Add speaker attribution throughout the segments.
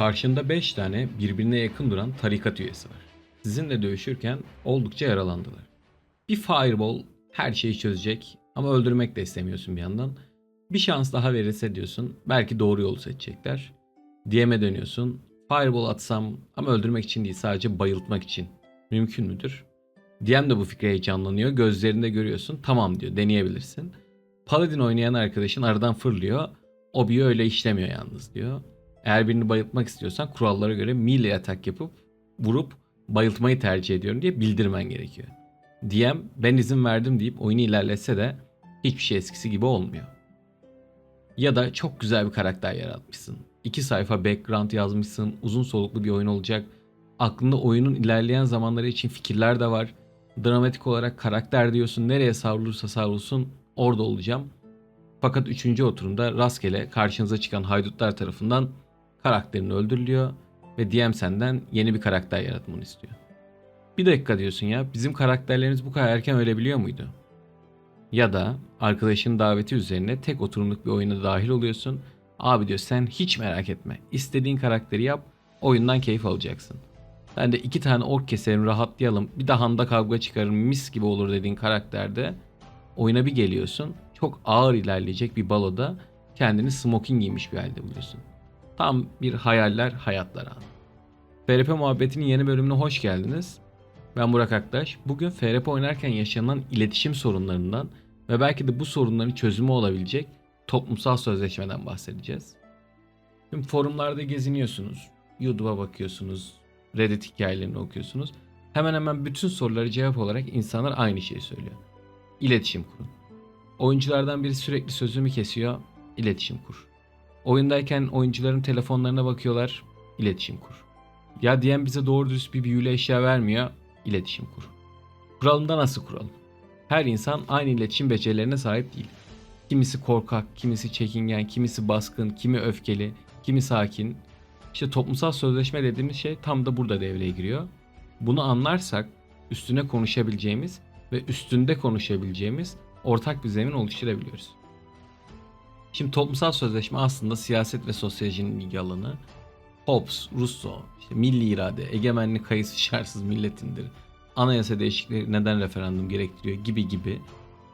Speaker 1: Karşında 5 tane birbirine yakın duran tarikat üyesi var. Sizinle dövüşürken oldukça yaralandılar. Bir fireball her şeyi çözecek ama öldürmek de istemiyorsun bir yandan. Bir şans daha verirse diyorsun belki doğru yolu seçecekler. DM'e dönüyorsun. Fireball atsam ama öldürmek için değil sadece bayıltmak için. Mümkün müdür? DM de bu fikre heyecanlanıyor. Gözlerinde görüyorsun. Tamam diyor deneyebilirsin. Paladin oynayan arkadaşın aradan fırlıyor. O bir öyle işlemiyor yalnız diyor. Eğer birini bayıltmak istiyorsan kurallara göre melee atak yapıp vurup bayıltmayı tercih ediyorum diye bildirmen gerekiyor. DM ben izin verdim deyip oyunu ilerletse de hiçbir şey eskisi gibi olmuyor. Ya da çok güzel bir karakter yaratmışsın. İki sayfa background yazmışsın. Uzun soluklu bir oyun olacak. Aklında oyunun ilerleyen zamanları için fikirler de var. Dramatik olarak karakter diyorsun. Nereye savrulursa savrulsun orada olacağım. Fakat üçüncü oturumda rastgele karşınıza çıkan haydutlar tarafından karakterin öldürülüyor ve DM senden yeni bir karakter yaratmanı istiyor. Bir dakika diyorsun ya bizim karakterlerimiz bu kadar erken ölebiliyor muydu? Ya da arkadaşın daveti üzerine tek oturumluk bir oyuna dahil oluyorsun. Abi diyor sen hiç merak etme. İstediğin karakteri yap. Oyundan keyif alacaksın. Ben de iki tane ork keserim rahatlayalım. Bir de handa kavga çıkarım mis gibi olur dediğin karakterde oyuna bir geliyorsun. Çok ağır ilerleyecek bir baloda kendini smoking giymiş bir halde buluyorsun. Tam bir hayaller hayatlar anı. FRP muhabbetinin yeni bölümüne hoş geldiniz. Ben Burak Aktaş. Bugün FRP oynarken yaşanan iletişim sorunlarından ve belki de bu sorunların çözümü olabilecek toplumsal sözleşmeden bahsedeceğiz. Şimdi forumlarda geziniyorsunuz. YouTube'a bakıyorsunuz. Reddit hikayelerini okuyorsunuz. Hemen hemen bütün soruları cevap olarak insanlar aynı şeyi söylüyor. İletişim kurun. Oyunculardan biri sürekli sözümü kesiyor. İletişim kur. Oyundayken oyuncuların telefonlarına bakıyorlar. İletişim kur. Ya diyen bize doğru dürüst bir büyülü eşya vermiyor. İletişim kur. Kuralım da nasıl kuralım? Her insan aynı iletişim becerilerine sahip değil. Kimisi korkak, kimisi çekingen, kimisi baskın, kimi öfkeli, kimi sakin. İşte toplumsal sözleşme dediğimiz şey tam da burada devreye giriyor. Bunu anlarsak üstüne konuşabileceğimiz ve üstünde konuşabileceğimiz ortak bir zemin oluşturabiliyoruz. Şimdi toplumsal sözleşme aslında siyaset ve sosyolojinin ilgi alanı. Hobbes, Rousseau, işte milli irade, egemenlik kayıtsız şartsız milletindir. Anayasa değişikliği neden referandum gerektiriyor gibi gibi.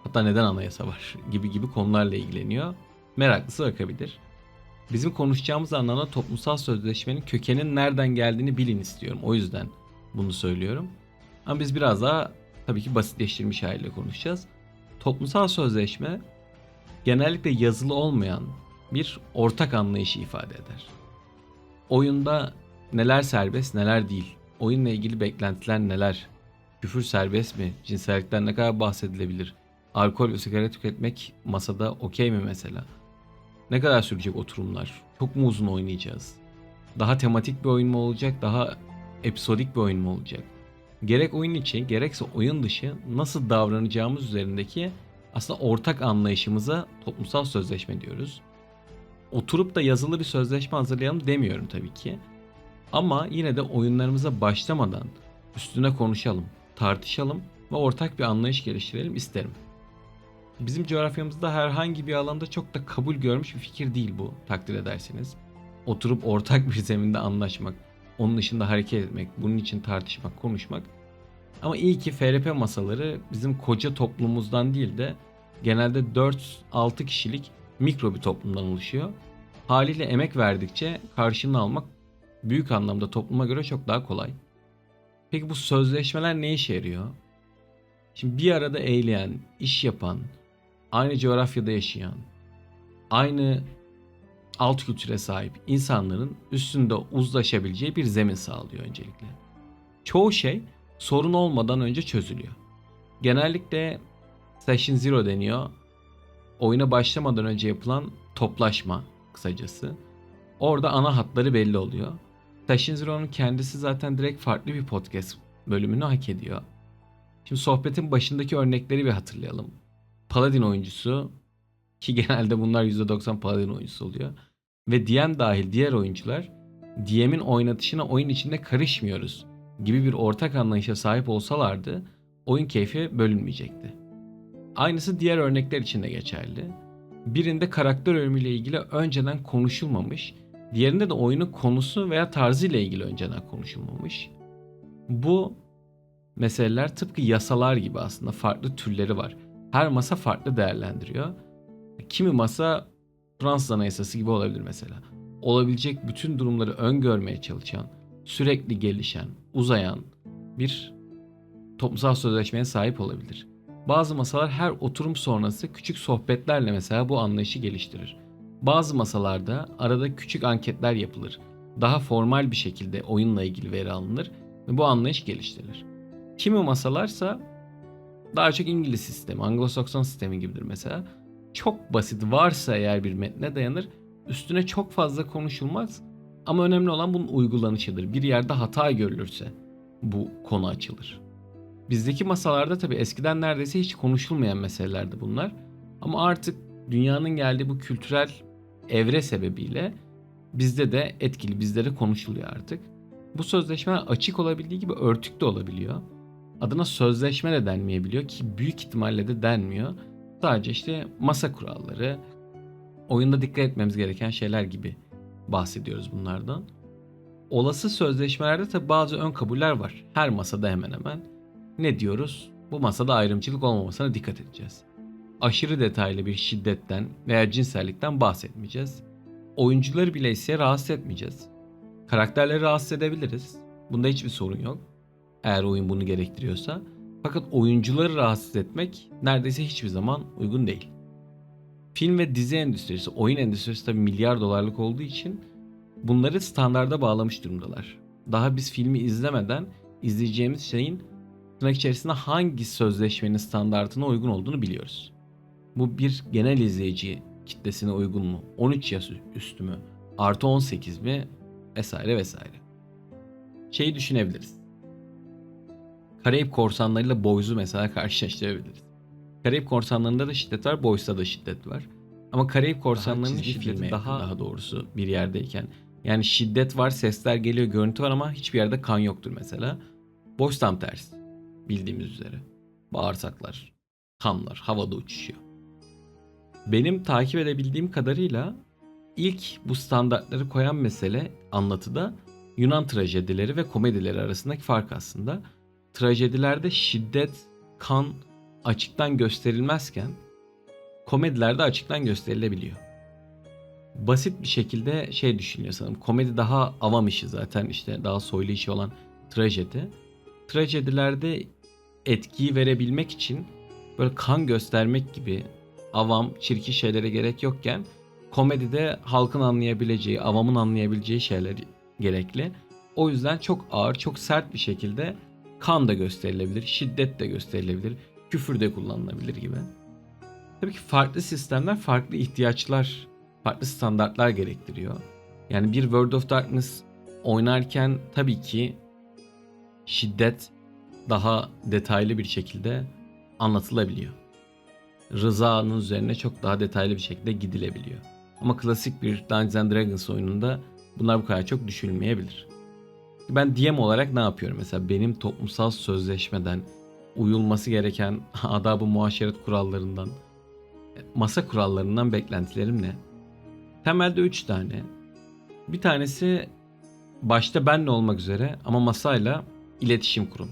Speaker 1: Hatta neden anayasa var gibi gibi konularla ilgileniyor. Meraklısı bakabilir. Bizim konuşacağımız anlamda toplumsal sözleşmenin kökenin nereden geldiğini bilin istiyorum. O yüzden bunu söylüyorum. Ama biz biraz daha tabii ki basitleştirilmiş haliyle konuşacağız. Toplumsal sözleşme genellikle yazılı olmayan bir ortak anlayışı ifade eder. Oyunda neler serbest neler değil. Oyunla ilgili beklentiler neler? Küfür serbest mi? Cinsellikten ne kadar bahsedilebilir? Alkol ve sigara tüketmek masada okey mi mesela? Ne kadar sürecek oturumlar? Çok mu uzun oynayacağız? Daha tematik bir oyun mu olacak? Daha episodik bir oyun mu olacak? Gerek oyun içi gerekse oyun dışı nasıl davranacağımız üzerindeki aslında ortak anlayışımıza toplumsal sözleşme diyoruz. Oturup da yazılı bir sözleşme hazırlayalım demiyorum tabii ki. Ama yine de oyunlarımıza başlamadan üstüne konuşalım, tartışalım ve ortak bir anlayış geliştirelim isterim. Bizim coğrafyamızda herhangi bir alanda çok da kabul görmüş bir fikir değil bu takdir ederseniz. Oturup ortak bir zeminde anlaşmak, onun dışında hareket etmek, bunun için tartışmak, konuşmak. Ama iyi ki FRP masaları bizim koca toplumumuzdan değil de genelde 4-6 kişilik mikro bir toplumdan oluşuyor. Haliyle emek verdikçe karşılığını almak büyük anlamda topluma göre çok daha kolay. Peki bu sözleşmeler ne işe yarıyor? Şimdi bir arada eğleyen, iş yapan, aynı coğrafyada yaşayan, aynı alt kültüre sahip insanların üstünde uzlaşabileceği bir zemin sağlıyor öncelikle. Çoğu şey sorun olmadan önce çözülüyor. Genellikle Session Zero deniyor. Oyuna başlamadan önce yapılan toplaşma kısacası. Orada ana hatları belli oluyor. Session Zero'nun kendisi zaten direkt farklı bir podcast bölümünü hak ediyor. Şimdi sohbetin başındaki örnekleri bir hatırlayalım. Paladin oyuncusu ki genelde bunlar %90 Paladin oyuncusu oluyor. Ve DM dahil diğer oyuncular DM'in oynatışına oyun içinde karışmıyoruz gibi bir ortak anlayışa sahip olsalardı oyun keyfi bölünmeyecekti. Aynısı diğer örnekler için de geçerli. Birinde karakter ölümüyle ilgili önceden konuşulmamış Diğerinde de oyunun konusu veya tarzı ile ilgili önceden konuşulmamış. Bu meseleler tıpkı yasalar gibi aslında farklı türleri var. Her masa farklı değerlendiriyor. Kimi masa Fransız Anayasası gibi olabilir mesela. Olabilecek bütün durumları öngörmeye çalışan, sürekli gelişen, uzayan bir toplumsal sözleşmeye sahip olabilir. Bazı masalar her oturum sonrası küçük sohbetlerle mesela bu anlayışı geliştirir. Bazı masalarda arada küçük anketler yapılır. Daha formal bir şekilde oyunla ilgili veri alınır ve bu anlayış geliştirilir. Kimi masalarsa daha çok İngiliz sistemi, Anglo-Sakson sistemi gibidir mesela. Çok basit varsa eğer bir metne dayanır, üstüne çok fazla konuşulmaz ama önemli olan bunun uygulanışıdır. Bir yerde hata görülürse bu konu açılır. Bizdeki masalarda tabii eskiden neredeyse hiç konuşulmayan meselelerdi bunlar. Ama artık dünyanın geldiği bu kültürel evre sebebiyle bizde de etkili, bizde de konuşuluyor artık. Bu sözleşmeler açık olabildiği gibi örtük de olabiliyor. Adına sözleşme de denmeyebiliyor ki büyük ihtimalle de denmiyor. Sadece işte masa kuralları, oyunda dikkat etmemiz gereken şeyler gibi bahsediyoruz bunlardan. Olası sözleşmelerde tabi bazı ön kabuller var. Her masada hemen hemen. Ne diyoruz? Bu masada ayrımcılık olmamasına dikkat edeceğiz. Aşırı detaylı bir şiddetten veya cinsellikten bahsetmeyeceğiz. Oyuncuları bile ise rahatsız etmeyeceğiz. Karakterleri rahatsız edebiliriz. Bunda hiçbir sorun yok. Eğer oyun bunu gerektiriyorsa. Fakat oyuncuları rahatsız etmek neredeyse hiçbir zaman uygun değil. Film ve dizi endüstrisi, oyun endüstrisi tabii milyar dolarlık olduğu için bunları standarda bağlamış durumdalar. Daha biz filmi izlemeden izleyeceğimiz şeyin tırnak içerisinde hangi sözleşmenin standartına uygun olduğunu biliyoruz. Bu bir genel izleyici kitlesine uygun mu? 13 yaş üstü mü? Artı 18 mi? Vesaire vesaire. Şeyi düşünebiliriz. Karayip korsanlarıyla Boys'u mesela karşılaştırabiliriz. Karayip korsanlarında da şiddet var, Boys'ta da şiddet var. Ama Karayip korsanlarının şiddeti daha, daha doğrusu bir yerdeyken. Yani şiddet var, sesler geliyor, görüntü var ama hiçbir yerde kan yoktur mesela. Boys tam tersi. Bildiğimiz üzere. Bağırsaklar, kanlar havada uçuşuyor. Benim takip edebildiğim kadarıyla ilk bu standartları koyan mesele anlatıda Yunan trajedileri ve komedileri arasındaki fark aslında. Trajedilerde şiddet, kan açıktan gösterilmezken komedilerde açıktan gösterilebiliyor. Basit bir şekilde şey düşünüyor sanırım. Komedi daha avam işi zaten işte daha soylu işi olan trajedi. Trajedilerde etkiyi verebilmek için böyle kan göstermek gibi avam, çirkin şeylere gerek yokken komedide halkın anlayabileceği, avamın anlayabileceği şeyler gerekli. O yüzden çok ağır, çok sert bir şekilde kan da gösterilebilir, şiddet de gösterilebilir, küfür de kullanılabilir gibi. Tabii ki farklı sistemler farklı ihtiyaçlar, farklı standartlar gerektiriyor. Yani bir World of Darkness oynarken tabii ki şiddet daha detaylı bir şekilde anlatılabiliyor. Rızanın üzerine çok daha detaylı bir şekilde gidilebiliyor. Ama klasik bir Dungeons and Dragons oyununda bunlar bu kadar çok düşünülmeyebilir. Ben DM olarak ne yapıyorum? Mesela benim toplumsal sözleşmeden uyulması gereken adab-ı muaşeret kurallarından, masa kurallarından beklentilerim ne? Temelde 3 tane. Bir tanesi başta benle olmak üzere ama masayla iletişim kurun.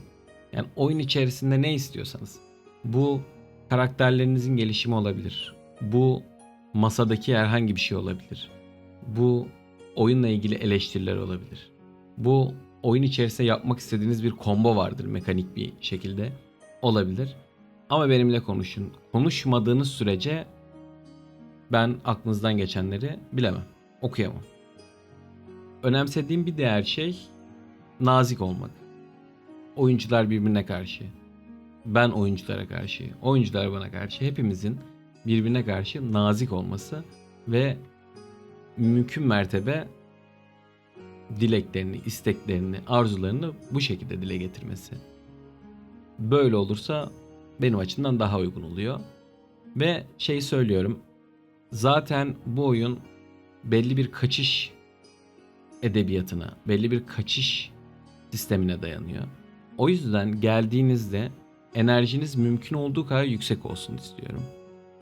Speaker 1: Yani oyun içerisinde ne istiyorsanız. Bu karakterlerinizin gelişimi olabilir. Bu masadaki herhangi bir şey olabilir. Bu oyunla ilgili eleştiriler olabilir. Bu oyun içerisinde yapmak istediğiniz bir combo vardır mekanik bir şekilde olabilir. Ama benimle konuşun. Konuşmadığınız sürece ben aklınızdan geçenleri bilemem. Okuyamam. Önemsediğim bir diğer şey nazik olmak. Oyuncular birbirine karşı. Ben oyunculara karşı. Oyuncular bana karşı. Hepimizin birbirine karşı nazik olması ve mümkün mertebe dileklerini, isteklerini, arzularını bu şekilde dile getirmesi. Böyle olursa benim açımdan daha uygun oluyor. Ve şey söylüyorum. Zaten bu oyun belli bir kaçış edebiyatına, belli bir kaçış sistemine dayanıyor. O yüzden geldiğinizde enerjiniz mümkün olduğu kadar yüksek olsun istiyorum.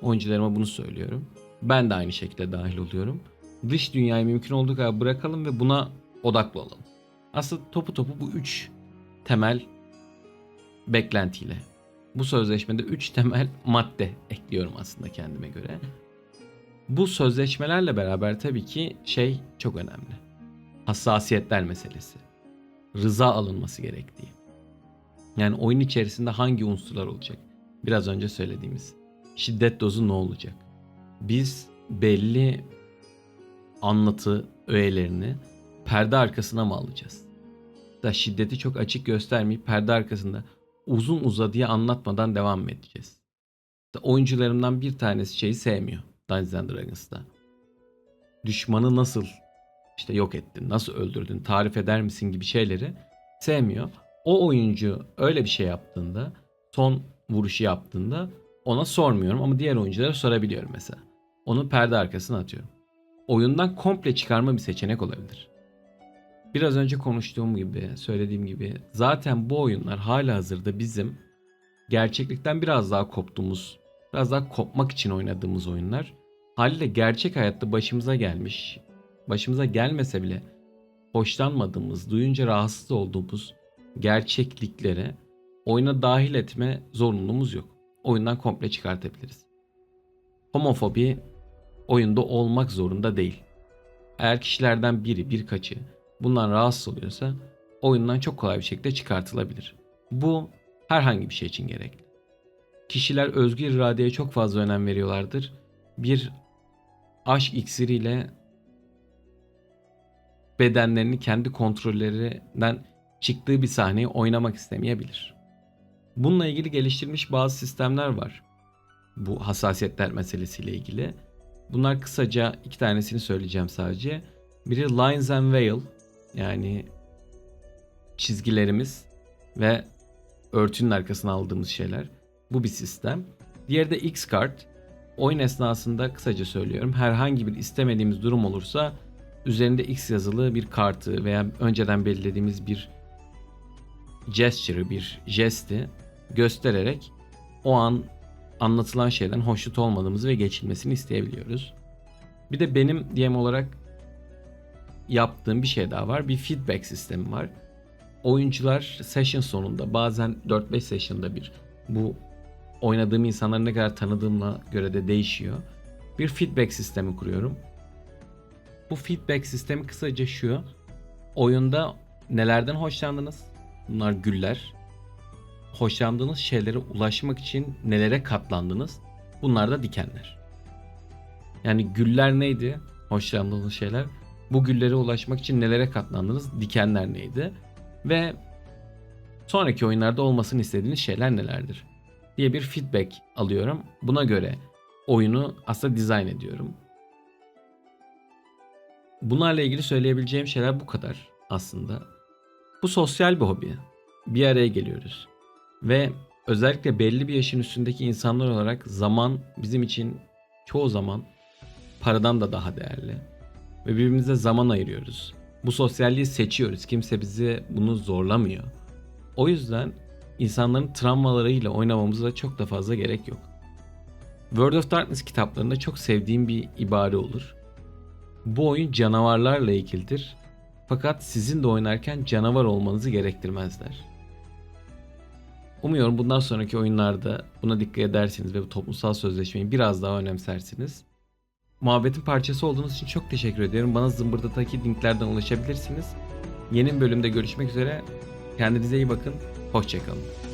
Speaker 1: Oyuncularıma bunu söylüyorum. Ben de aynı şekilde dahil oluyorum. Dış dünyayı mümkün olduğu kadar bırakalım ve buna odaklı olalım. Aslında topu topu bu üç temel beklentiyle. Bu sözleşmede üç temel madde ekliyorum aslında kendime göre. Bu sözleşmelerle beraber tabii ki şey çok önemli. Hassasiyetler meselesi. Rıza alınması gerektiği. Yani oyun içerisinde hangi unsurlar olacak? Biraz önce söylediğimiz. Şiddet dozu ne olacak? Biz belli anlatı öğelerini perde arkasına mı alacağız? Da şiddeti çok açık göstermeyip perde arkasında uzun uzadıya anlatmadan devam edeceğiz? Da oyuncularımdan bir tanesi şeyi sevmiyor Dungeons and Dragons'ta. Düşmanı nasıl işte yok ettin, nasıl öldürdün, tarif eder misin gibi şeyleri sevmiyor. O oyuncu öyle bir şey yaptığında, son vuruşu yaptığında ona sormuyorum ama diğer oyunculara sorabiliyorum mesela. Onu perde arkasına atıyorum. Oyundan komple çıkarma bir seçenek olabilir. Biraz önce konuştuğum gibi, söylediğim gibi zaten bu oyunlar hala hazırda bizim gerçeklikten biraz daha koptuğumuz, biraz daha kopmak için oynadığımız oyunlar. Haliyle gerçek hayatta başımıza gelmiş, başımıza gelmese bile hoşlanmadığımız, duyunca rahatsız olduğumuz gerçekliklere oyuna dahil etme zorunluluğumuz yok. Oyundan komple çıkartabiliriz. Homofobi oyunda olmak zorunda değil. Eğer kişilerden biri, birkaçı bundan rahatsız oluyorsa oyundan çok kolay bir şekilde çıkartılabilir. Bu herhangi bir şey için gerekli. Kişiler özgür iradeye çok fazla önem veriyorlardır. Bir aşk iksiriyle bedenlerini kendi kontrollerinden çıktığı bir sahneyi oynamak istemeyebilir. Bununla ilgili geliştirilmiş bazı sistemler var. Bu hassasiyetler meselesiyle ilgili. Bunlar kısaca iki tanesini söyleyeceğim sadece. Biri Lines and Veil yani çizgilerimiz ve örtünün arkasına aldığımız şeyler. Bu bir sistem. Diğeri de X-Card. Oyun esnasında kısaca söylüyorum. Herhangi bir istemediğimiz durum olursa üzerinde X yazılı bir kartı veya önceden belirlediğimiz bir gesture'ı, bir jesti göstererek o an anlatılan şeyden hoşnut olmadığımızı ve geçilmesini isteyebiliyoruz. Bir de benim DM olarak yaptığım bir şey daha var. Bir feedback sistemi var. Oyuncular session sonunda bazen 4-5 session'da bir bu oynadığım insanları ne kadar tanıdığımla göre de değişiyor. Bir feedback sistemi kuruyorum. Bu feedback sistemi kısaca şu. Oyunda nelerden hoşlandınız? Bunlar güller. Hoşlandığınız şeylere ulaşmak için nelere katlandınız? Bunlar da dikenler. Yani güller neydi? Hoşlandığınız şeyler. Bu güllere ulaşmak için nelere katlandınız? Dikenler neydi? Ve sonraki oyunlarda olmasını istediğiniz şeyler nelerdir? diye bir feedback alıyorum. Buna göre oyunu aslında dizayn ediyorum. Bunlarla ilgili söyleyebileceğim şeyler bu kadar aslında. Bu sosyal bir hobi. Bir araya geliyoruz. Ve özellikle belli bir yaşın üstündeki insanlar olarak zaman bizim için çoğu zaman paradan da daha değerli. Ve birbirimize zaman ayırıyoruz. Bu sosyalliği seçiyoruz. Kimse bizi bunu zorlamıyor. O yüzden insanların travmalarıyla oynamamıza çok da fazla gerek yok. World of Darkness kitaplarında çok sevdiğim bir ibare olur. Bu oyun canavarlarla ilgilidir. Fakat sizin de oynarken canavar olmanızı gerektirmezler. Umuyorum bundan sonraki oyunlarda buna dikkat edersiniz ve bu toplumsal sözleşmeyi biraz daha önemsersiniz. Muhabbetin parçası olduğunuz için çok teşekkür ediyorum. Bana zımbırdataki linklerden ulaşabilirsiniz. Yeni bölümde görüşmek üzere. Kendinize iyi bakın. Hoşçakalın.